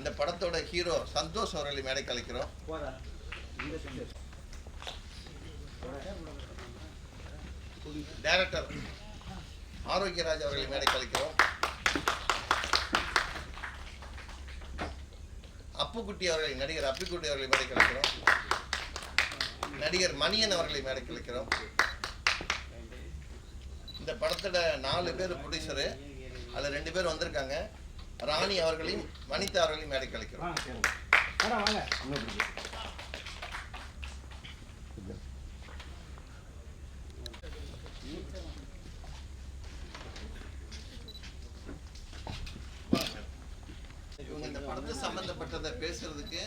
இந்த படத்தோட ஹீரோ சந்தோஷ் அவர்களை மேடை கலைக்கிறோம் டைரக்டர் ஆரோக்கியராஜ் அவர்களை மேடை கலைக்கிறோம் அப்புக்குட்டி அவர்களை நடிகர் அப்புக்குட்டி அவர்களை மேடை கலைக்கிறோம் நடிகர் மணியன் அவர்களை மேடை கலைக்கிறோம் இந்த படத்தோட நாலு பேர் ப்ரொடியூசரு அதில் ரெண்டு பேர் வந்திருக்காங்க. ராணி அவர்களையும் வனிதா அவர்களையும் மேடை கலைக்கிறோம் இவங்க இந்த படத்து சம்பந்தப்பட்டதை பேசுறதுக்கு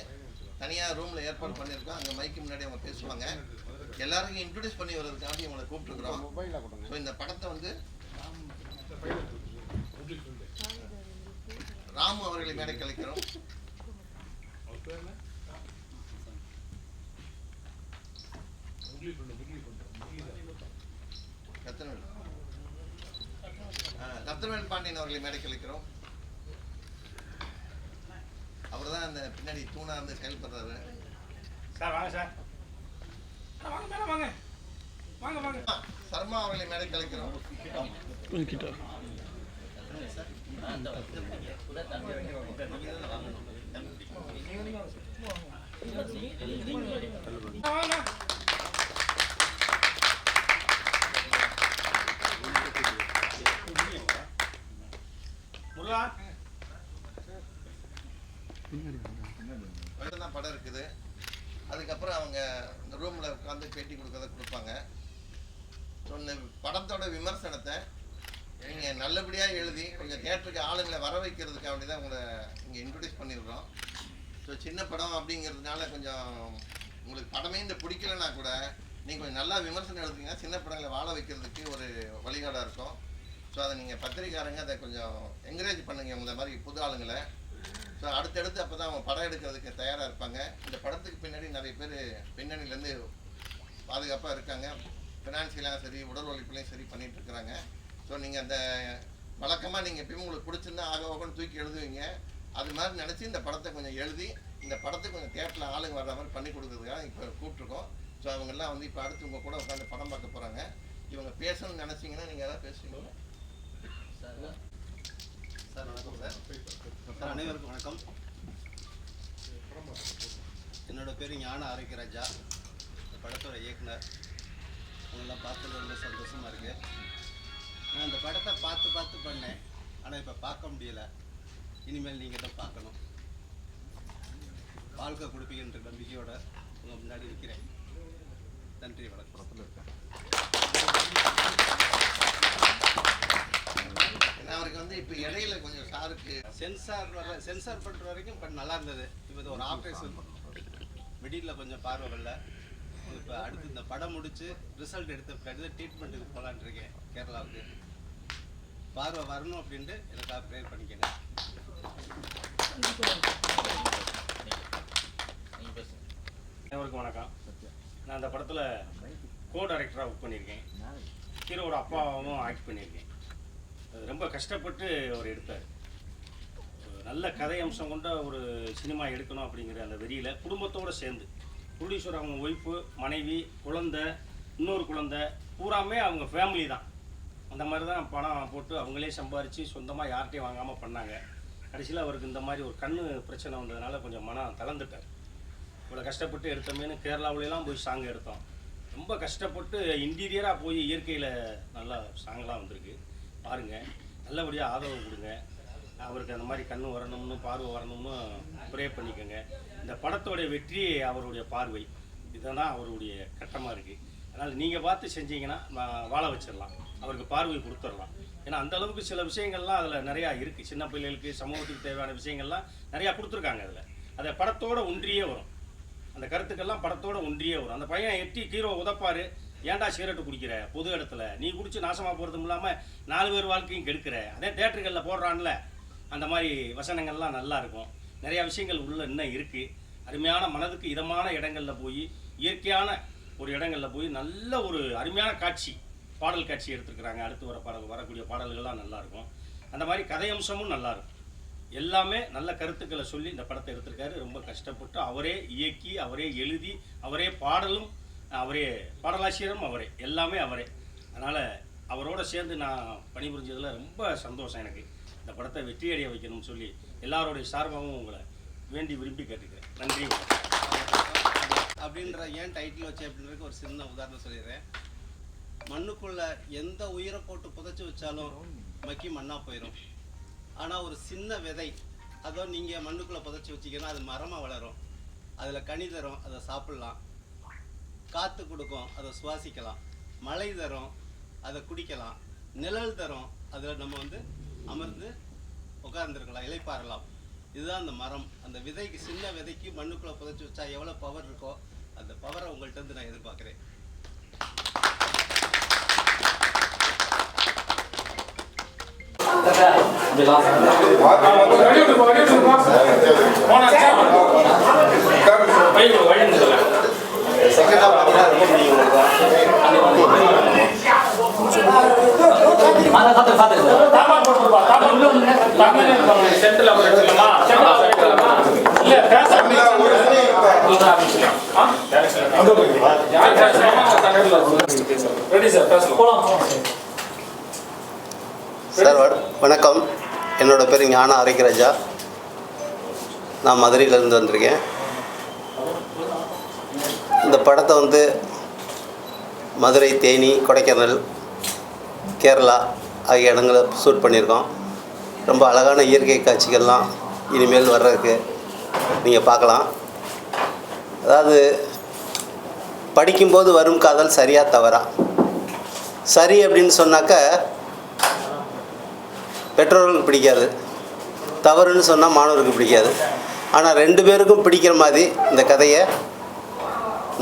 தனியா ரூம்ல ஏற்பாடு பண்ணியிருக்கோம். அங்க மைக்கு முன்னாடி அவங்க பேசுவாங்க. எல்லாருக்கும் இன்ட்ரோடியூஸ் பண்ணி வர்றதுக்காண்டி இவங்களை கூப்பிட்டுருக்குறோம். ஸோ இந்த படத்தை வந்து ராமு அவர்களை மேடை கலைக்கிறோம். ரத்தனவேல் பாண்டியன் அவர்களை மேடை கலைக்கிறோம். அவர் தான் அந்த பின்னாடி தூணா இருந்து செயல்படுறாரு சார் வாங்க சார். வாங்க மேலே வாங்க. வாங்க வாங்க. சர்மா அவர்களை மேடை கலைக்கிறோம். அண்ணா, படம் இருக்குது. அதுக்கப்புறம் அவங்க இந்த ரூமில் உட்காந்து பேட்டி கொடுக்கறத கொடுப்பாங்க. ஸோ இந்த படத்தோட விமர்சனத்தை நீங்கள் நல்லபடியாக எழுதி கொஞ்சம் தியேட்டருக்கு ஆளுங்களை வர வைக்கிறதுக்காக அப்படி தான் உங்களை இங்கே இன்ட்ரடியூஸ் பண்ணிடுறோம் ஸோ சின்ன படம் அப்படிங்கிறதுனால கொஞ்சம் உங்களுக்கு படமே இந்த பிடிக்கலனா கூட நீங்கள் கொஞ்சம் நல்லா விமர்சனம் எழுதுங்கன்னா சின்ன படங்களை வாழ வைக்கிறதுக்கு ஒரு வழிகாடாக இருக்கும். ஸோ அதை நீங்கள் பத்திரிக்காரங்க அதை கொஞ்சம் என்கரேஜ் பண்ணுங்க உங்களை மாதிரி புது ஆளுங்களை. ஸோ அடுத்தடுத்து அப்போ தான் அவங்க படம் எடுக்கிறதுக்கு தயாராக இருப்பாங்க. இந்த படத்துக்கு பின்னாடி நிறைய பேர் பின்னணியிலேருந்து பாதுகாப்பாக இருக்காங்க. ஃபினான்சியலாக சரி உடல் உழைப்புலையும் சரி பண்ணிகிட்டு இருக்கிறாங்க. ஸோ நீங்கள் அந்த வழக்கமாக நீங்கள் எப்பயும் உங்களுக்கு பிடிச்சிருந்தா ஆக ஆகன்னு தூக்கி எழுதுவீங்க. அது மாதிரி நினச்சி இந்த படத்தை கொஞ்சம் எழுதி இந்த படத்துக்கு கொஞ்சம் தேட்டரில் ஆளுங்க வர்ற மாதிரி பண்ணி கொடுக்குறதுக்காக இப்போ கூப்பிட்ருக்கோம் ஸோ அவங்கெல்லாம் வந்து இப்போ அடுத்து உங்கள் கூட உட்காந்து படம் பார்க்க போகிறாங்க இவங்க பேசணும்னு நினச்சிங்கன்னா நீங்கள் எதாவது பேசுவீங்க சார் வணக்கம். Sir sir. அனைவருக்கும் வணக்கம். என்னோட பேர் ஞான ஆரோக்கியராஜா இந்த படத்தோட இயக்குனர். உங்களெல்லாம் பார்த்தது ரொம்ப சந்தோஷமாக இருக்குது நான் இந்த படத்தை பார்த்து பார்த்து பண்ணேன். ஆனால் இப்போ பார்க்க முடியல. இனிமேல் நீங்கள் தான் பார்க்கணும். வாழ்க்கை கொடுப்பீங்கன்ற நம்பிக்கையோட உங்கள் முன்னாடி நிற்கிறேன் நன்றி வணக்கம். ஏன்னா அவருக்கு வந்து இப்போ இடையில கொஞ்சம் சாருக்கு சென்சார் வர சென்சார் பண்ணுற வரைக்கும் இப்போ நல்லா இருந்தது. இப்போ இது ஒரு ஆப்ரேஷன் மிடில் கொஞ்சம் பார்வை வரல. இப்போ அடுத்து இந்த படம் முடிச்சு ரிசல்ட் எடுத்த பின்னாடி ட்ரீட்மெண்ட்டுக்கு போகலான்னு இருக்கேன் கேரளாவுக்கு. பார்வை வரணும் அப்படின்ட்டு எனக்காக ப்ரேயர் பண்ணிக்கிறேன் அனைவருக்கும் வணக்கம். நான் அந்த படத்தில் கோ டைரக்டராக ஒர்க் பண்ணியிருக்கேன். ஹீரோட அப்பாவும் ஆக்ட் பண்ணியிருக்கேன். அது ரொம்ப கஷ்டப்பட்டு அவர் எடுத்தார். நல்ல கதை அம்சம் கொண்ட ஒரு சினிமா எடுக்கணும் அப்படிங்கிற அந்த வெறியில் குடும்பத்தோடு சேர்ந்து ப்ரொடியூசர் அவங்க ஒய்ஃபு மனைவி குழந்தை இன்னொரு குழந்தை பூராமே அவங்க ஃபேமிலி தான். அந்த மாதிரி தான் பணம் போட்டு அவங்களே சம்பாரித்து சொந்தமாக யார்கிட்டையும் வாங்காமல் பண்ணாங்க. கடைசியில் அவருக்கு இந்த மாதிரி ஒரு கண்ணு பிரச்சனை வந்ததுனால கொஞ்சம் மனம் தளர்ந்துட்டார். இவ்வளோ கஷ்டப்பட்டு எடுத்தோமேனு கேரளாவிலலாம் போய் சாங் எடுத்தோம். ரொம்ப கஷ்டப்பட்டு இன்டீரியராக போய் இயற்கையில் நல்லா சாங்லாம் வந்திருக்கு. பாருங்கள் நல்லபடியாக ஆதரவு கொடுங்க. அவருக்கு அந்த மாதிரி கண்ணு வரணும்னு பார்வை வரணும்னு ப்ரே பண்ணிக்கோங்க. இந்த படத்தோடைய வெற்றி அவருடைய பார்வை. இதுதான் அவருடைய கட்டமாக இருக்குது அதனால் நீங்கள் பார்த்து செஞ்சீங்கன்னா வாழ வச்சிடலாம். அவருக்கு பார்வை கொடுத்துடலாம். ஏன்னா அந்த அளவுக்கு சில விஷயங்கள்லாம் அதில் நிறையா இருக்குது சின்ன பிள்ளைகளுக்கு சமூகத்துக்கு தேவையான விஷயங்கள்லாம் நிறையா கொடுத்துருக்காங்க அதில். அதை படத்தோட ஒன்றியே வரும். அந்த கருத்துக்கள்லாம் படத்தோட ஒன்றியே வரும். அந்த பையன் எட்டி ஹீரோ உதப்பார் ஏன்டா சிகரெட்டு குடிக்கிற? பொது இடத்துல. நீ குடிச்சு நாசமாக போகிறதும் இல்லாமல் நாலு பேர் வாழ்க்கையும் கெடுக்கிற. அதே தேட்டர்களில் போடுறான்ல. அந்த மாதிரி வசனங்கள்லாம் நல்லா இருக்கும். நிறையா விஷயங்கள் உள்ள இன்னும் இருக்குது அருமையான மனதுக்கு இதமான இடங்களில் போய் இயற்கையான ஒரு இடங்களில் போய் நல்ல ஒரு அருமையான காட்சி. பாடல் காட்சி எடுத்துருக்குறாங்க. அடுத்து வர பாடல் வரக்கூடிய பாடல்கள்லாம் நல்லாயிருக்கும். அந்த மாதிரி கதை அம்சமும் எல்லாமே நல்ல கருத்துக்களை சொல்லி இந்த படத்தை எடுத்திருக்காரு. ரொம்ப கஷ்டப்பட்டு அவரே இயக்கி அவரே எழுதி அவரே பாடலும் அவரே பாடலாசிரியரும் அவரே. எல்லாமே அவரே. அதனால் அவரோட சேர்ந்து நான் பணிபுரிஞ்சதில் ரொம்ப சந்தோஷம் எனக்கு. இந்த படத்தை வெற்றியடைய வைக்கணும்னு சொல்லி எல்லாருடைய சார்பாகவும் உங்களை வேண்டி விரும்பி கேட்டுக்கிறேன். நன்றி. அப்படின்ற ஏன் டைட்டில் வச்சு அப்படின்றதுக்கு ஒரு சின்ன உதாரணம் சொல்லிடுறேன். மண்ணுக்குள்ள எந்த உயிரை போட்டு புதைச்சி வச்சாலும் மக்கி மண்ணா போயிடும் ஆனா ஒரு சின்ன விதை அதோ நீங்க மண்ணுக்குள்ள புதைச்சி வச்சிங்கன்னா அது மரமா வளரும். அதுல கனி தரும் அதை சாப்பிடலாம். காத்து கொடுக்கும் அதை சுவாசிக்கலாம். மழை தரும் அதை குடிக்கலாம். நிழல் தரும் அதில் நம்ம வந்து அமர்ந்து உட்கார்ந்துருக்கலாம் இலைப்பாறலாம். இதுதான் அந்த மரம். அந்த விதைக்கு சின்ன விதைக்கு மண்ணுக்குள்ளே புதைச்சி வச்சா எவ்வளோ பவர் இருக்கோ அந்த பவரை உங்கள்கிட்ட நான் எதிர்பார்க்குறேன். செகண்டாக பார்த்தீங்கன்னா ரொம்ப பிடிக்கும் சார் சார் வணக்கம். என்னோடய பேர் ஞான ஆரோக்கியராஜா நான் மதுரையிலேருந்து வந்திருக்கேன். இந்த படத்தை வந்து மதுரை தேனி கொடைக்கானல் கேரளா ஆகிய இடங்களை ஷூட் பண்ணியிருக்கோம். ரொம்ப அழகான இயற்கை காட்சிகள்லாம் இனிமேல் வர்றதுக்கு நீங்கள் பார்க்கலாம். அதாவது படிக்கும்போது வரும் காதல் சரியாக தவறா? சரி அப்படின்னு சொன்னாக்க பெற்றோர்களுக்கு பிடிக்காது. தவறுன்னு சொன்னால் மாணவருக்கு பிடிக்காது. ஆனால் ரெண்டு பேருக்கும் பிடிக்கிற மாதிரி இந்த கதையை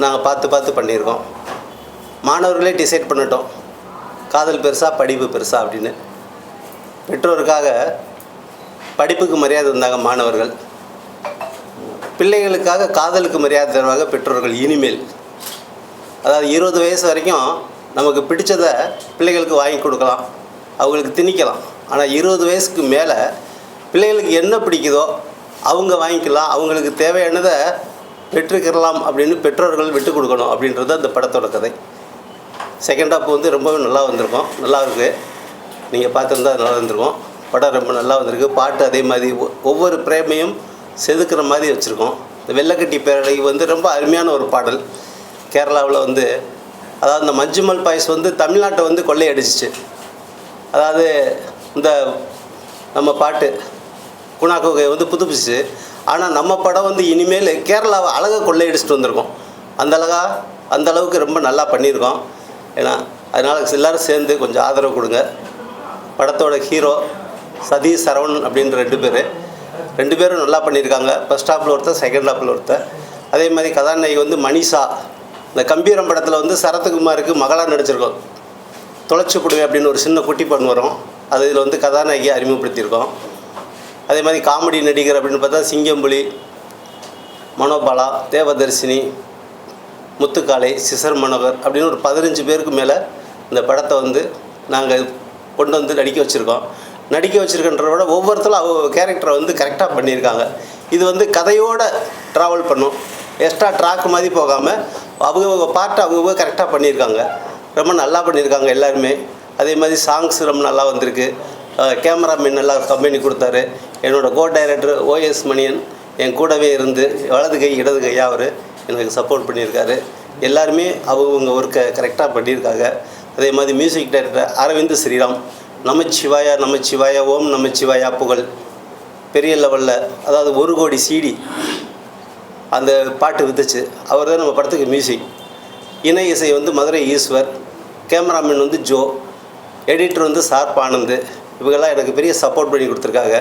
நாங்கள் பார்த்து பார்த்து பண்ணியிருக்கோம். மாணவர்களே டிசைட் பண்ணிட்டோம். காதல் பெருசா படிப்பு பெருசா அப்படின்னு. பெற்றோருக்காக படிப்புக்கு மரியாதை இருந்தாங்க மாணவர்கள். பிள்ளைகளுக்காக காதலுக்கு மரியாதை தருவாங்க பெற்றோர்கள் இனிமேல். அதாவது இருபது வயசு வரைக்கும் நமக்கு பிடிச்சதை பிள்ளைகளுக்கு வாங்கி கொடுக்கலாம். அவங்களுக்கு திணிக்கலாம். ஆனால் இருபது வயசுக்கு மேலே பிள்ளைகளுக்கு என்ன பிடிக்குதோ அவங்க வாங்கிக்கலாம். அவங்களுக்கு தேவையானதை பெற்றுக்கிறலாம் அப்படின்னு பெற்றோர்கள் விட்டு கொடுக்கணும் அப்படின்றது அந்த படத்தோட கதை. செகண்ட் ஹாப் வந்து ரொம்பவே நல்லா வந்திருக்கும். நல்லா இருக்குது நீங்கள் பார்த்துருந்தா நல்லா வந்திருக்கும். படம் ரொம்ப நல்லா வந்திருக்கு. பாட்டு அதே மாதிரி ஒவ்வொரு பிரேமையும் செதுக்கிற மாதிரி வச்சுருக்கோம். இந்த வெள்ளக்கட்டி பேரலை வந்து ரொம்ப அருமையான ஒரு பாடல். கேரளாவில் வந்து அதாவது இந்த மஞ்சுமல் பாயஸ் வந்து தமிழ்நாட்டை வந்து கொள்ளையடிச்சிச்சு. அதாவது இந்த நம்ம பாட்டு குணாக்கோகை வந்து புதுப்பிச்சு ஆனால் நம்ம படம் வந்து இனிமேல் கேரளாவை அழகாக கொள்ளையடிச்சிட்டு வந்திருக்கோம். அந்த அழகா அந்த அளவுக்கு ரொம்ப நல்லா பண்ணியிருக்கோம். ஏன்னா அதனால் எல்லோரும் சேர்ந்து கொஞ்சம் ஆதரவு கொடுங்க. படத்தோட ஹீரோ சதீஷ் சரவணன் அப்படின்ற ரெண்டு பேர். ரெண்டு பேரும் நல்லா பண்ணியிருக்காங்க. ஃபஸ்ட் ஹாஃபில் ஒருத்தர் செகண்ட் ஹாஃபில் ஒருத்தர் அதே மாதிரி கதாநாயகி வந்து மணிஷா. இந்த கம்பீரம் படத்தில் வந்து சரத்குமாருக்கு மகளாக நடிச்சிருக்கோம். தொலைச்சி போடுவேன் அப்படின்னு ஒரு சின்ன குட்டி பண்ணு வரும். அது இதில் வந்து கதாநாயகியை அறிமுகப்படுத்தியிருக்கோம். அதே மாதிரி காமெடி நடிகர் அப்படின்னு பார்த்தா சிங்கம்புலி மனோபாலா தேவதர்சினி முத்துக்காளை சிசர் மனோகர் அப்படின்னு ஒரு பதினஞ்சு பேருக்கு மேலே இந்த படத்தை வந்து நாங்கள் கொண்டு வந்து நடிக்க வச்சுருக்கோம். நடிக்க வச்சுருக்கன்றத விட ஒவ்வொருத்தரும் அவங்க கேரக்டரை வந்து கரெக்டாக பண்ணியிருக்காங்க. இது வந்து கதையோடு ட்ராவல் பண்ணும். எக்ஸ்ட்ரா ட்ராக் மாதிரி போகாமல் அவங்கவுங்க பார்ட்டை அவங்க கரெக்டாக பண்ணியிருக்காங்க. ரொம்ப நல்லா பண்ணியிருக்காங்க எல்லாருமே. அதே மாதிரி சாங்ஸ் ரொம்ப நல்லா வந்திருக்கு. கேமராமேன் நல்லா கம்பெனி கொடுத்தாரு. என்னோடய கோ டைரக்டர் ஓஎஸ் மணியன் என் கூடவே இருந்து வலது கை இடது கையாக அவர் எனக்கு சப்போர்ட் பண்ணியிருக்காரு. எல்லாருமே அவங்கவுங்க ஒர்க்கை கரெக்டாக பண்ணியிருக்காங்க. அதே மாதிரி மியூசிக் டைரக்டர் அரவிந்த் ஸ்ரீராம் நமச்சிவாயா நமச்சிவாயா ஓம் நமச்சிவாயா புகழ். பெரிய லெவலில் அதாவது ஒரு கோடி சிடி அந்த பாட்டு வித்துச்சு. அவர் தான் நம்ம படத்துக்கு மியூசிக் இணை இசை வந்து மதுரை ஈஸ்வர் கேமராமேன் வந்து ஜோ. எடிட்டர் வந்து சார்ப் ஆனந்து இவங்கெல்லாம் எனக்கு பெரிய சப்போர்ட் பண்ணி கொடுத்துருக்காங்க.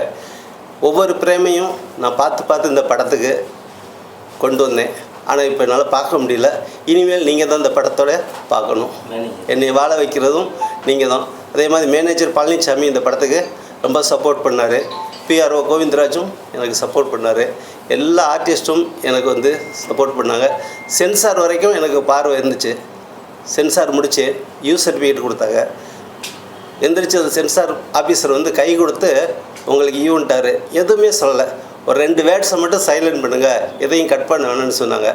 ஒவ்வொரு பிரேமையும் நான் பார்த்து பார்த்து இந்த படத்துக்கு கொண்டு வந்தேன். ஆனால் இப்போ என்னால் பார்க்க முடியல. இனிமேல் நீங்கள் தான் இந்த படத்தோட பார்க்கணும். என்னை வாழ வைக்கிறதும் நீங்கள் தான். அதே மாதிரி மேனேஜர் பழனிசாமி இந்த படத்துக்கு ரொம்ப சப்போர்ட் பண்ணார். பிஆர்ஓ கோவிந்தராஜும் எனக்கு சப்போர்ட் பண்ணார். எல்லா ஆர்டிஸ்ட்டும் எனக்கு வந்து சப்போர்ட் பண்ணாங்க. சென்சார் வரைக்கும் எனக்கு பார்வை இருந்துச்சு. சென்சார் முடித்து யூ சர்டிஃபிகேட் கொடுத்தாங்க. எந்திரிச்சு அந்த சென்சார் ஆஃபீஸர் வந்து கை கொடுத்து உங்களுக்கு ஈவன்ட்டாரு எதுவுமே சொல்லலை. ஒரு ரெண்டு வேர்ட்ஸை மட்டும் சைலண்ட் பண்ணுங்கள் எதையும் கட் பண்ண வேணும்னு சொன்னாங்க.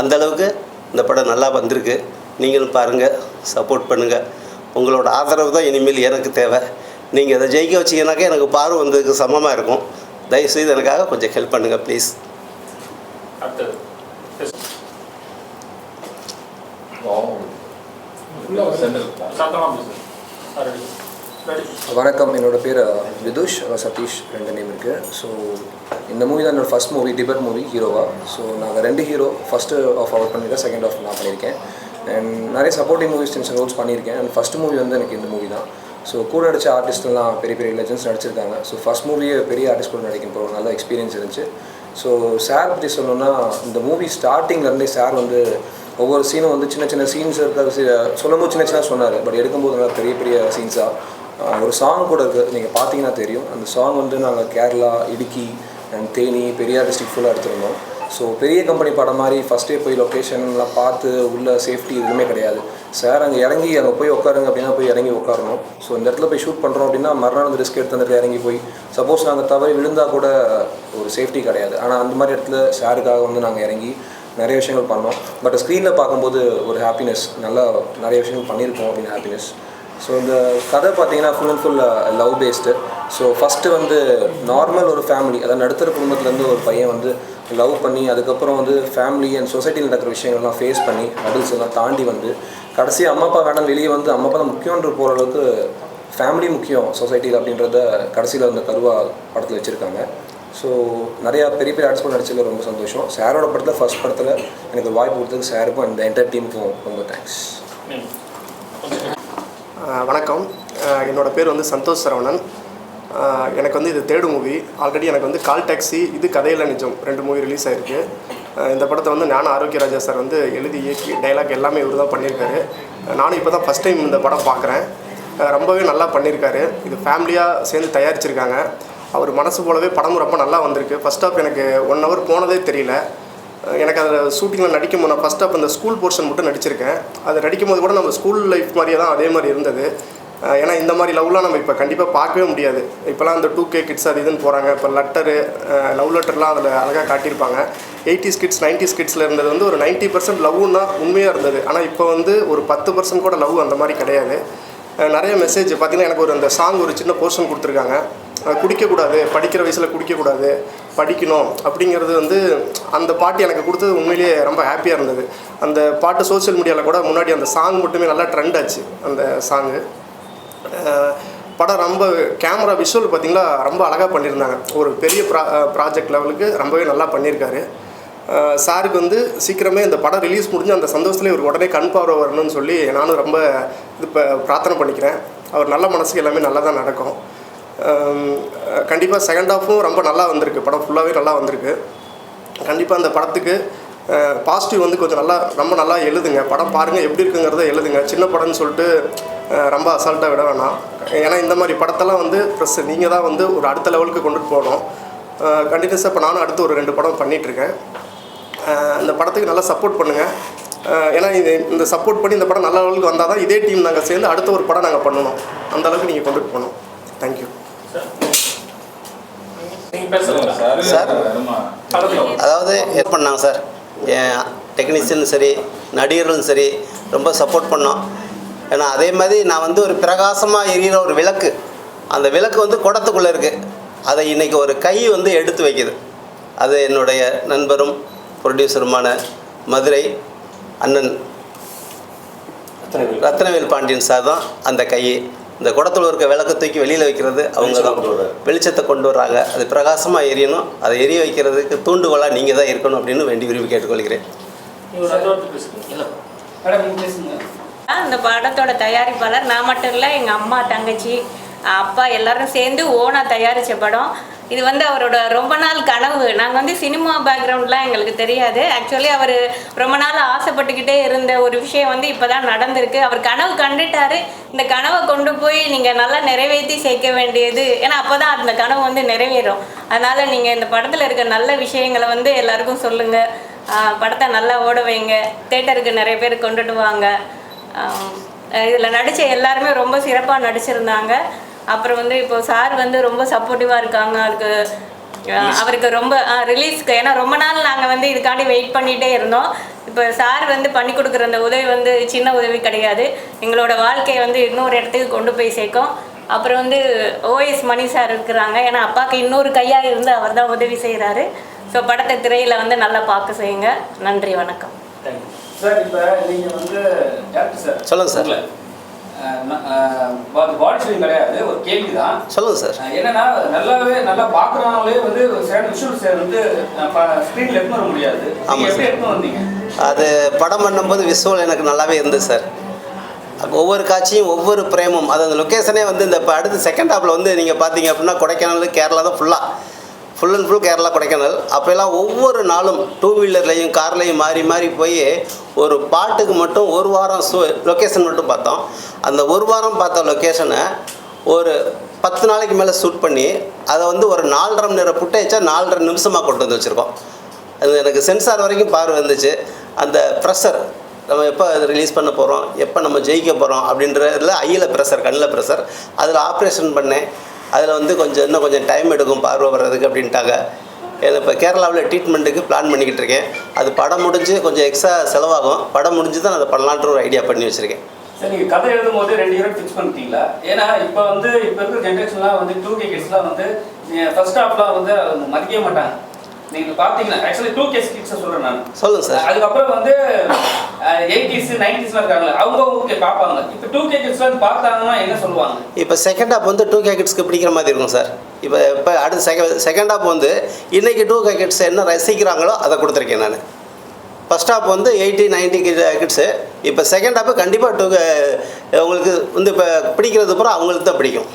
அந்த அளவுக்கு இந்த படம் நல்லா வந்திருக்கு. நீங்களும் பாருங்கள் சப்போர்ட் பண்ணுங்கள் உங்களோட ஆதரவு தான் இனிமேல் எனக்கு தேவை. நீங்கள் இதை ஜெயிக்க வச்சீங்கன்னாக்கா எனக்கு பார்வை வந்ததுக்கு சமமாக இருக்கும். தயவுசெய்து எனக்காக கொஞ்சம் ஹெல்ப் பண்ணுங்கள் ப்ளீஸ் அடுத்தது. வணக்கம் என்னோடய பேர் விதுஷ் சதீஷ் ரெண்டு நேம் இருக்குது ஸோ இந்த மூவி தான் என்னோடய ஃபஸ்ட் மூவி டிபர் மூவி ஹீரோவா ஸோ நாங்கள் ரெண்டு ஹீரோ ஃபஸ்ட்டு ஆஃப் அவர் பண்ணியிருக்கேன் செகண்ட் ஆஃப் நான் பண்ணியிருக்கேன் அண்ட் நிறைய சப்போர்ட்டிங் மூவிஸ் டென்ஷன் ரோல்ஸ் பண்ணியிருக்கேன் அண்ட் ஃபஸ்ட் மூவி வந்து எனக்கு இந்த மூவி தான். ஸோ கூட நடித்த ஆர்டிஸ்ட்லாம் பெரிய பெரிய லெஜன்ஸ் நடிச்சிருக்காங்க. ஸோ ஃபஸ்ட் மூவியே பெரிய ஆர்டிஸ்ட் கூட நடிக்கும் ஒரு நல்ல எக்ஸ்பீரியன்ஸ் இருந்துச்சு. ஸோ சார் பற்றி சொல்லணும்னா இந்த மூவி ஸ்டார்டிங்லேருந்தே சார் வந்து ஒவ்வொரு சீனும் வந்து சின்ன சின்ன சீன்ஸ் இருக்கிற சொல்லும்போது சின்ன சின்ன சொன்னார். பட் எடுக்கும்போது நல்லா பெரிய பெரிய சீன்ஸாக ஒரு சாங் கூட இருக்குது நீங்கள் பார்த்தீங்கன்னா தெரியும். அந்த சாங் வந்து நாங்கள் கேரளா இடுக்கி அண்ட் தேனி பெரியார் டிஸ்ட்ரிக்ட் ஃபுல்லாக எடுத்திருந்தோம். ஸோ பெரிய கம்பெனி படம் மாதிரி ஃபஸ்ட்டே போய் லொக்கேஷன்லாம் பார்த்து உள்ள சேஃப்டி எதுவுமே கிடையாது. சார் அங்கே இறங்கி அங்கே போய் உட்காருங்க அப்படின்னா போய் இறங்கி உட்காரணும். ஸோ இந்த இடத்துல போய் ஷூட் பண்ணுறோம் அப்படின்னா மறுநாள் வந்து ரிஸ்க் எடுத்து அந்த இடத்துல இறங்கி போய் சப்போஸ் நாங்கள் தவறி விழுந்தால் கூட ஒரு சேஃப்டி கிடையாது. ஆனால் அந்த மாதிரி இடத்துல சாருக்காக வந்து நாங்கள் இறங்கி நிறைய விஷயங்கள் பண்ணோம். பட் ஸ்க்ரீனில் பார்க்கும்போது ஒரு ஹாப்பினஸ் நல்லா நிறைய விஷயங்கள் பண்ணியிருக்கோம் அப்படின்னு ஹாப்பினஸ் ஸோ இந்த கதை பார்த்தீங்கன்னா full and full love based so first வந்து நார்மல் ஒரு ஃபேமிலி அதாவது நடுத்தர குடும்பத்துலேருந்து ஒரு பையன் வந்து லவ் பண்ணி அதுக்கப்புறம் வந்து ஃபேமிலி அண்ட் சொசைட்டியில் நடக்கிற விஷயங்கள்லாம் ஃபேஸ் பண்ணி அடல்ட்ஸ் எல்லாம் தாண்டி வந்து கடைசி அம்மா அப்பா வேணாம் வெளியே வந்து அம்மா அப்பா தான் முக்கியன்ற போகிற அளவுக்கு ஃபேமிலி முக்கியம் சொசைட்டியில் அப்படின்றத கடைசியில் அந்த கருவா படத்தில் வச்சுருக்காங்க. ஸோ நிறையா பெரிய பெரிய ஆர்ட்ஸ் நடிச்சதில் ரொம்ப சந்தோஷம். சாரோட படத்தில் ஃபஸ்ட் படத்தில் எனக்கு வாய்ப்பு கொடுத்ததுக்கு சாருக்கும் இந்த என்டையர் டீமுக்கும் ரொம்ப தேங்க்ஸ் வணக்கம். என்னோடய என்னோட பேர் வந்து சந்தோஷ் சரவணன். எனக்கு வந்து இது தேர்டு மூவி ஆல்ரெடி எனக்கு வந்து கால் டாக்ஸி இது கதையில நிஜம். ரெண்டு மூவி ரிலீஸ் ஆயிருக்கு. இந்த படத்தை வந்து ஞான ஆரோக்கியராஜா சார் வந்து எழுதி இயக்கி டைலாக் எல்லாமே இவர் தான் பண்ணியிருக்காரு. நானும் இப்போ தான் ஃபஸ்ட் டைம் இந்த படம் பார்க்குறேன் ரொம்பவே நல்லா பண்ணியிருக்காரு. இது ஃபேமிலியாக சேர்ந்து தயாரிச்சிருக்காங்க. அவர் மனசு போலவே படமும் ரொம்ப நல்லா வந்திருக்கு. ஃபஸ்ட் ஆஃப் எனக்கு ஒன் ஹவர் போனதே தெரியல. எனக்கு அதில் ஷூட்டிங்கில் நடிக்கும் நான் ஃபஸ்ட் அப்போ அந்த ஸ்கூல் போர்ஷன் மட்டும் நடிச்சிருக்கேன். அது நடிக்கும் போது கூட நம்ம ஸ்கூல் லைஃப் மாதிரியே தான் அதே மாதிரி இருந்தது. ஏன்னா இந்த மாதிரி லவ்லாம் நம்ம இப்போ கண்டிப்பாக பார்க்கவே முடியாது. இப்போலாம் அந்த டூ கே கிட்ஸ் அது இதுன்னு போகிறாங்க இப்போ லெட்டரு லவ் லெட்டர்லாம் அதில் அழகாக காட்டியிருப்பாங்க. எயிட்டிஸ் கிட்ஸ் நைன்டிஸ் கிட்ஸில் இருந்தது வந்து ஒரு நைன்ட்டி பர்சன்ட் லவ்னா உண்மையாக இருந்தது. ஆனால் இப்போ வந்து ஒரு பத்து பர்சன்ட் கூட லவ் அந்த மாதிரி கிடையாது. நிறைய மெசேஜ் பார்த்தீங்கன்னா எனக்கு ஒரு அந்த சாங் ஒரு சின்ன போர்ஷன் கொடுத்துருக்காங்க. குடிக்கக்கூடாது படிக்கிற வயசில் குடிக்கக்கூடாது. படிக்கணும் அப்படிங்கிறது வந்து அந்த பாட்டு எனக்கு கொடுத்தது உண்மையிலேயே ரொம்ப ஹாப்பியாக இருந்தது. அந்த பாட்டு சோஷியல் மீடியாவில் கூட முன்னாடி அந்த சாங் மட்டுமே நல்லா ட்ரெண்ட் ஆச்சு அந்த சாங்கு படம் ரொம்ப கேமரா விஷுவல் பார்த்திங்களா ரொம்ப அழகாக பண்ணியிருந்தாங்க. ஒரு பெரிய ப்ரா ப்ராஜெக்ட் லெவலுக்கு ரொம்பவே நல்லா பண்ணியிருக்காரு. சாருக்கு வந்து சீக்கிரமே இந்த படம் ரிலீஸ் முடிஞ்சு அந்த சந்தோஷத்துலேயே இவர் உடனே கண் பார்வை வரணும்னு சொல்லி நானும் ரொம்ப இது இப்போ பிரார்த்தனை பண்ணிக்கிறேன். அவர் நல்ல மனசுக்கு எல்லாமே நல்லா தான் நடக்கும். கண்டிப்பாக செகண்ட் ஹாஃபும் ரொம்ப நல்லா வந்திருக்கு. படம் ஃபுல்லாகவே நல்லா வந்திருக்கு. கண்டிப்பாக அந்த படத்துக்கு பாசிட்டிவ் வந்து கொஞ்சம் நல்லா ரொம்ப நல்லா எழுதுங்க. படம் பாருங்கள் எப்படி இருக்குங்கிறத எழுதுங்க. சின்ன படம்னு சொல்லிட்டு ரொம்ப அசால்ட்டாக விட வேணாம். ஏன்னா இந்த மாதிரி படத்தெல்லாம் வந்து ப்ளஸ் நீங்கள் தான் வந்து ஒரு அடுத்த லெவலுக்கு கொண்டுட்டு போகணும். கண்டினியூஸாக இப்போ நானும் அடுத்து ஒரு ரெண்டு படம் பண்ணிகிட்ருக்கேன் இந்த படத்துக்கு நல்லா சப்போர்ட் பண்ணுங்கள் ஏன்னா இது இந்த சப்போர்ட் பண்ணி இந்த படம் நல்ல லெவலுக்கு வந்தால் தான் இதே டீம் நாங்கள் சேர்ந்து அடுத்த ஒரு படம் நாங்கள் பண்ணணும். அந்த அளவுக்கு நீங்கள் கொண்டுட்டு போகணும். Thank you sir? அதாவது என்ன பண்ணாங்க சார். டெக்னீஷியனும் சரி நடிகர்களும் சரி ரொம்ப சப்போர்ட் பண்ணோம். ஏன்னா அதே மாதிரி நான் வந்து ஒரு பிரகாசமாக எரியிற ஒரு விளக்கு அந்த விளக்கு வந்து குடத்துக்குள்ளே இருக்குது அதை இன்றைக்கி ஒரு கை வந்து எடுத்து வைக்குது. அது என்னுடைய நண்பரும் ப்ரொடியூசருமான மதுரை அண்ணன் ரத்னவேல். பாண்டியன் சார் தான் அந்த கை இந்த குடத்துல இருக்க விளக்கு தூக்கி வெளியில் வைக்கிறது அவங்க தான். வெளிச்சத்தை கொண்டு வர்றாங்க. அது பிரகாசமாக எரியணும். அதை எரிய வைக்கிறதுக்கு தூண்டுகோலாக நீங்கள் தான் இருக்கணும் அப்படின்னு வேண்டி விரும்பி கேட்டுக்கொள்கிறேன். இந்த படத்தோட தயாரிப்பாளர். நான் மட்டும் இல்லை எங்கள் அம்மா தங்கச்சி அப்பா எல்லாரும் சேர்ந்து ஓனாக தயாரித்த படம். இது வந்து அவரோட ரொம்ப நாள் கனவு. நாங்கள் வந்து சினிமா பேக்ரவுண்ட்லாம் எங்களுக்கு தெரியாது. ஆக்சுவலி அவர் ரொம்ப நாள் ஆசைப்பட்டுக்கிட்டே இருந்த ஒரு விஷயம் வந்து இப்போ தான் நடந்திருக்கு. அவர் கனவு கண்டுட்டாரு. இந்த கனவை கொண்டு போய் நீங்கள் நல்லா நிறைவேற்றி சேர்க்க வேண்டியது. ஏன்னா அப்போ தான் அந்த கனவு வந்து நிறைவேறும். அதனால் நீங்கள் இந்த படத்தில் இருக்க நல்ல விஷயங்களை வந்து எல்லாருக்கும் சொல்லுங்கள் படத்தை நல்லா ஓட வைங்க. தேட்டருக்கு நிறைய பேர் கொண்டுட்டு வாங்க. இதில் நடித்த எல்லாருமே ரொம்ப சிறப்பாக நடிச்சிருந்தாங்க. அப்புறம் வந்து இப்போ சார் வந்து ரொம்ப சப்போர்ட்டிவாக இருக்காங்க. அதுக்கு அவருக்கு ரொம்ப ரிலீஸ்க்கு ஏன்னா ரொம்ப நாள் நாங்கள் வந்து இதுக்காண்டி வெயிட் பண்ணிகிட்டே இருந்தோம். இப்போ சார் வந்து பண்ணி கொடுக்குற அந்த உதவி வந்து சின்ன உதவி கிடையாது. எங்களோட வாழ்க்கையை வந்து இன்னொரு இடத்துக்கு கொண்டு போய் சேர்க்கும். அப்புறம் வந்து ஓஎஸ் மணி சார் இருக்கிறாங்க. ஏன்னா அப்பாவுக்கு இன்னொரு கையாக இருந்து அவர் தான் உதவி செய்கிறாரு ஸோ படத்தை திரையில் வந்து நல்லா பார்க்க செய்யுங்க. நன்றி வணக்கம். சார் இப்போ நீங்கள் வந்து டாக்டர் சார் சொல்லுங்க சார். பாடி ஷேவிங் கிடையாது ஒரு கேள்வி தான் சொல்லுங்கள் சார் என்னன்னா நல்லாவே நல்லா பார்க்குறவங்களே வந்து சில விஷுவல்ஸ் வந்து ஸ்க்ரீனில் எடுத்து வர முடியாது. எப்படி சார். எடுத்து வந்தீங்க? அது படம் பண்ணும்போது விஷுவல் எனக்கு நல்லாவே இருந்தது சார். ஒவ்வொரு காட்சியும் ஒவ்வொரு பிரேமும் அது அந்த லொக்கேஷனே வந்து இந்த இப்போ அடுத்து செகண்ட் ஹாப்பில் வந்து நீங்கள் பார்த்தீங்க அப்படின்னா கொடைக்கானல் கேரளா தான் ஃபுல்லாக full and full Kerala Kodaikanal. அப்போல்லாம் ஒவ்வொரு நாளும் டூ வீலர்லையும் கார்லையும் மாறி மாறி போய் ஒரு பாட்டுக்கு மட்டும் ஒரு வாரம் ஷோ லொக்கேஷன் மட்டும் பார்த்தோம். அந்த ஒரு வாரம் பார்த்த லொக்கேஷனை ஒரு பத்து நாளைக்கு மேலே ஷூட் பண்ணி அதை வந்து ஒரு நாலரை மணி நேரம் புட்டேச்சா நாலரை நிமிஷமாக கொண்டு வந்து வச்சுருக்கோம். அது எனக்கு சென்சார் வரைக்கும் பார்வை வந்துச்சு. அந்த ப்ரெஷர் நம்ம எப்போ அதை ரிலீஸ் பண்ண போகிறோம் எப்போ நம்ம ஜெயிக்க போகிறோம் அப்படின்றதுல ஐயில் ப்ரெஷர் கண்ணில் ப்ரெஷர் அதில் ஆப்ரேஷன் பண்ணேன். அதில் வந்து கொஞ்சம் இன்னும் கொஞ்சம் டைம் எடுக்கும் பார்வை வர்றதுக்கு அப்படின்ட்டாங்க. இப்போ கேரளாவில் ட்ரீட்மெண்ட்டுக்கு பிளான் பண்ணிக்கிட்டு இருக்கேன். அது படம் முடிஞ்சு கொஞ்சம் எக்ஸ்ட்ரா செலவாகும். படம் முடிஞ்சு தான் அதை பண்ணலான்ற ஒரு ஐடியா பண்ணி வச்சுருக்கேன். சார் நீங்கள் கதை எழுதும் போது ரெண்டு ஹீரோ ஃபிக்ஸ் பண்ணிட்டீங்களா? ஏன்னா இப்போ வந்து இப்போ இருக்கிற ஜென்ரேஷன்லாம் வந்து டூ கே கிட்ஸ்லாம் வந்து ஃபர்ஸ்ட் ஹாஃப்லாம் வந்து அவங்க மாட்டாங்க. நீங்கள் பார்த்தீங்கன்னா ஆக்சுவலி டூ கே கிட்ஸை சொல்கிறேன் நான். சொல்லுங்கள் சார். அதுக்கப்புறம் வந்து எயிட்டிஸ் நைன்டிஸ்லாம் இருக்காங்களே அவங்க ஓகே பார்ப்பாங்க இப்போ டூ கே கிட்ஸ்லாம் வந்து பார்த்தாங்கன்னா என்ன சொல்லுவாங்க? இப்போ செகண்ட் ஹாப் வந்து டூ கேக்கெட்ஸ்க்கு பிடிக்கிற மாதிரி இருக்கும் சார். இப்போ இப்போ அடுத்த செகண்ட் செகண்ட் ஹாப் வந்து இன்றைக்கி டூ கேக்கெட்ஸ் என்ன ரசிக்கிறாங்களோ அதை கொடுத்துருக்கேன் நான். ஃபஸ்ட் ஹாப் வந்து எயிட்டி நைன்ட்டி கிட்ஸு இப்போ செகண்ட் ஹாப்பு கண்டிப்பாக டூ உங்களுக்கு வந்து இப்போ பிடிக்கிறது பூரா அவங்களுக்கு தான் பிடிக்கும்.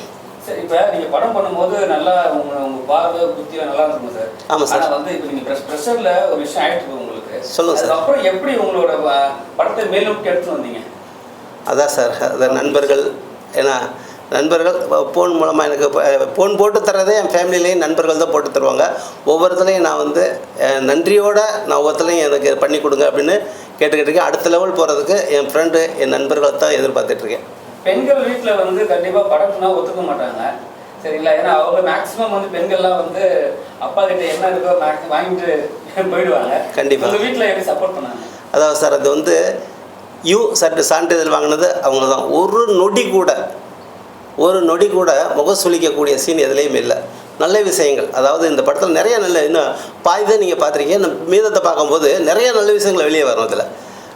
சரி இப்போ நீங்கள் படம் பண்ணும்போது நல்லா உங்க உங்க பார்வை புத்தியெல்லாம் நல்லா இருக்கும் சார்? ஆமா சார். வந்து இப்போ நீங்கள் ப்ரெஷ் ப்ரெஷரில் ஒரு விஷயம் இருக்கு உங்களுக்கு. சொல்லுங்க சார். அதுக்கப்புறம் எப்படி உங்களோட படத்தை மேலும் எடுத்து வந்தீங்க? அதான் சார் அது நண்பர்கள். ஏன்னா நண்பர்கள் ஃபோன் மூலமாக எனக்கு ஃபோன் போட்டு தர்றதே என் ஃபேமிலிலேயும் நண்பர்கள் தான் போட்டு தருவாங்க. ஒவ்வொருத்தரையும் நான் வந்து நன்றியோட நான் ஒவ்வொருத்தரையும் எனக்கு பண்ணி கொடுங்க அப்படின்னு கேட்டுக்கிட்டு இருக்கேன். அடுத்த லெவல் போகிறதுக்கு என் ஃப்ரெண்டு என் நண்பர்களை தான் எதிர்பார்த்துட்ருக்கேன் பெண்கள் வீட்டில் வந்து கண்டிப்பாக படம்னா ஒத்துக்க மாட்டாங்க. சரிங்களா? ஏன்னா அவங்க மேக்ஸிமம் வந்து பெண்கள்லாம் வந்து அப்பா கிட்ட என்ன இருக்கோ மேக்ஸ் வாங்கிட்டு போயிடுவாங்க. கண்டிப்பா. உங்கள் வீட்டில் எப்படி சப்போர்ட் பண்ணாங்க? அதாவது சார் அது வந்து யூ சர்ட் சான்றிதழ் வாங்கினது அவங்க தான் ஒரு நொடி கூட ஒரு நொடி கூட முகம் சுளிக்கக்கூடிய சீன் எதுலேயும் இல்லை. நல்ல விஷயங்கள். அதாவது இந்த படத்தில் நிறைய நல்ல இன்னும் பாதி தான் நீங்கள் பார்த்துருக்கீங்க. மீதத்தை பார்க்கும்போது நிறைய நல்ல விஷயங்கள் வெளியே வரும் அதில்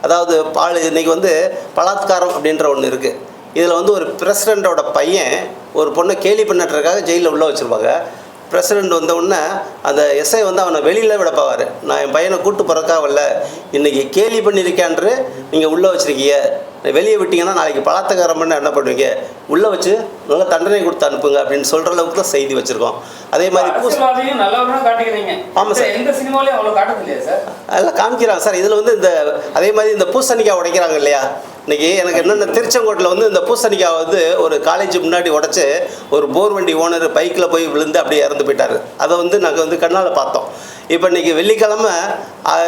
அதாவது பால் இன்றைக்கி வந்து பலாத்காரம் அப்படின்ற ஒன்று இருக்குது இதில் வந்து ஒரு பிரசிடெண்ட்டோட பையன் ஒரு பொண்ணை கேலி பண்ணுறதுக்காக ஜெயிலில் உள்ள வச்சுருப்பாங்க. பிரசிடெண்ட் வந்த உடனே அந்த எஸ்ஐ வந்து அவனை வெளியில் விட போவார். நான் என் பையனை கூட்டு போகிறக்கா வரல. இன்றைக்கி கேலி பண்ணியிருக்கேன்று நீங்கள் உள்ளே வச்சுருக்கீங்க. வெளியே விட்டீங்கன்னா நாளைக்கு பலாத்தகாரம் பண்ண என்ன பண்ணுவீங்க? உள்ளே வச்சு நல்ல தண்டனை கொடுத்து அனுப்புங்க அப்படின்னு சொல்கிற அளவுக்கு தான் செய்தி வச்சுருக்கோம். அதே மாதிரி பூஸ் அரசியல்வாதியும் நல்லவனா காட்டிக்கிறீங்க. ஆமா சார். எந்த சினிமாலையும் அவ்வளோ காட்டுறது இல்லையா சார்? அதெல்லாம் காமிக்கிறாங்க சார். இதில் வந்து இந்த அதே மாதிரி இந்த பூசணிக்காய் உடைக்கிறாங்க இல்லையா? இன்னைக்கு எனக்கு என்னென்ன திருச்செங்கோட்டில் வந்து இந்த பூசணிக்காய் வந்து ஒரு காலேஜ் முன்னாடி உடச்சி ஒரு போர் வண்டி ஓனர் பைக்கில் போய் விழுந்து அப்படியே இறந்து போயிட்டார். அதை வந்து நாங்கள் வந்து கண்ணால் பார்த்தோம். இப்போ இன்னைக்கு வெள்ளிக்கிழமை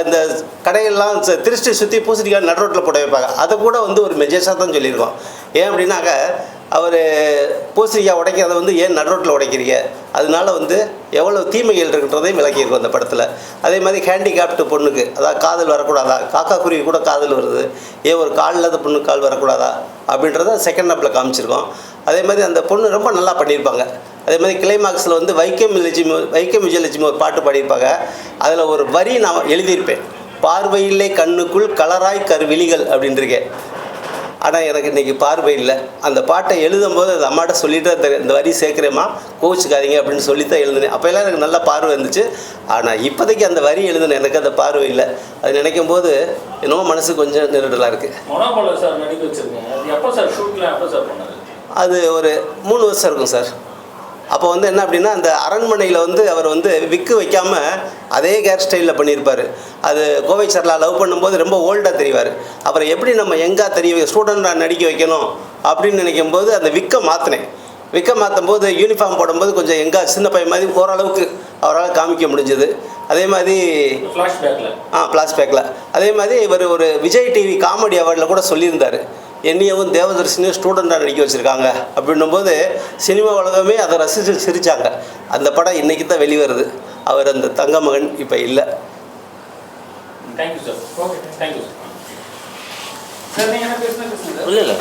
இந்த கடையெல்லாம் ச- திருஷ்டி சுற்றி பூசணிக்காய் நடு ரோட்டில் போட வைப்பாங்க. அதை கூட வந்து ஒரு மெஜேஸாக தான் சொல்லியிருக்கோம். ஏன் அப்படின்னாக்க அவர் பூசணிக்காய் உடைக்கிறத வந்து ஏன் நடுரோட்டில் உடைக்கிறீங்க? அதனால வந்து எவ்வளோ தீமைகள் இருக்குன்றதையும் விளக்கியிருக்கும் அந்த படத்தில். அதே மாதிரி ஹேண்டிகேப்டு பொண்ணுக்கு அதாவது காதல் வரக்கூடாதா? காக்கா குருவி கூட காதல் வருது. ஏன் ஒரு கால் இல்லாத பொண்ணுக்கு கால் வரக்கூடாதா? அப்படின்றத செகண்ட் ஹாப்பில் காமிச்சிருக்கோம். அதே மாதிரி அந்த பொண்ணு ரொம்ப நல்லா பண்ணியிருப்பாங்க. அதே மாதிரி கிளைமாக்ஸில் வந்து வைக்கம் லட்சுமி வைக்கம் விஜயலட்சுமி ஒரு பாட்டு பாடியிருப்பாங்க. அதில் ஒரு வரி நான் எழுதியிருப்பேன். பார்வையில்லை கண்ணுக்குள் கலராய் கருவிழிகள் அப்படின்றிருக்கேன் ஆனால் எனக்கு இன்றைக்கி பார்வை இல்லை. அந்த பாட்டை எழுதும்போது அந்த அம்மாட்ட சொல்லிட்டு அந்த இந்த வரி சேர்க்குறேம்மா கோவிச்சுக்காதீங்க அப்படின்னு சொல்லி தான் எழுதினேன் அப்போல்லாம் எனக்கு நல்ல பார்வை இருந்துச்சு. ஆனால் இப்போதைக்கு அந்த வரி எழுதினேன் எனக்கு அந்த பார்வை இல்லை. அது நினைக்கும் போது என்னமோ மனசு கொஞ்சம் நெருடலாக இருக்குது அது அது ஒரு மூணு வருஷம் இருக்கும் சார். அப்போ வந்து என்ன அப்படின்னா அந்த அரண்மனையில் வந்து அவர் வந்து விக்கு வைக்காம அதே கேர் ஸ்டைலில் பண்ணியிருப்பார். அது கோவை சர்லா லவ் பண்ணும்போது ரொம்ப ஓல்டாக தெரிவார். அப்புறம் எப்படி நம்ம எங்கே தெரிய ஸ்டூடெண்டாக நடிக்க வைக்கணும் அப்படின்னு நினைக்கும் போது அந்த விக்கை மாற்றினேன் விக்கை மாற்றும் போது யூனிஃபார்ம் போடும்போது கொஞ்சம் எங்கே சின்ன பையன் மாதிரி ஓரளவுக்கு அவரால் காமிக்க முடிஞ்சது. அதே மாதிரி ஃப்ளாஷ்பேக்கில் ஆ ஃப்ளாஷ்பேக்கில் அதே மாதிரி இவர் ஒரு விஜய் டிவி காமெடி அவார்டில் கூட சொல்லியிருந்தார். என்னையவும் தேவதர்ஷினியும் ஸ்டூடெண்டாக நடிக்க வச்சுருக்காங்க. அப்படின்னும்போது சினிமா உலகமே அதை ரசித்து சிரித்தாங்க அந்த படம் இன்றைக்கி தான் வெளிவருது. அவர் அந்த தங்க மகன் இப்போ இல்லை. இல்லை இல்லை